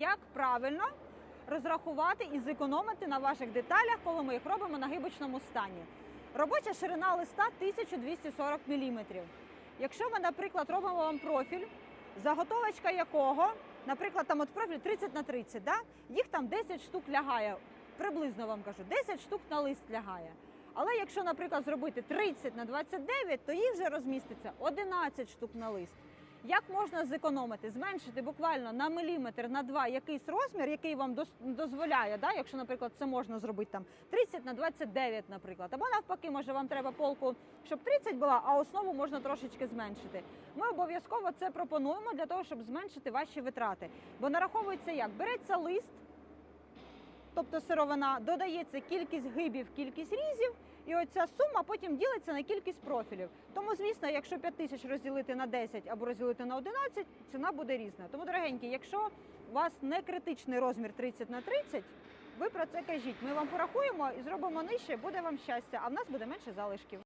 Як правильно розрахувати і зекономити на ваших деталях, коли ми їх робимо на гибочному стані? Робоча ширина листа 1240 мм. Якщо ми, наприклад, робимо вам профіль, заготовочка якого, наприклад, там от профіль 30 на 30, да? їх там 10 штук лягає. Приблизно вам кажу, 10 штук на лист лягає. Але якщо, наприклад, зробити 30 на 29, то їх вже розміститься 11 штук на лист. Як можна зекономити? Зменшити буквально на міліметр, на два якийсь розмір, який вам дозволяє, да? якщо, наприклад, це можна зробити там 30 на 29, наприклад. Або навпаки, може вам треба полку, щоб 30 була, а основу можна трошечки зменшити. Ми обов'язково це пропонуємо для того, щоб зменшити ваші витрати. Бо нараховується як? Береться лист, тобто сировина, додається кількість гибів, кількість різів, і оця сума потім ділиться на кількість профілів. Тому, звісно, якщо 5 тисяч розділити на 10 або розділити на 11, ціна буде різна. Тому, дорогенькі, якщо у вас не критичний розмір 30 на 30, ви про це кажіть. Ми вам порахуємо і зробимо нижче, буде вам щастя, а в нас буде менше залишків.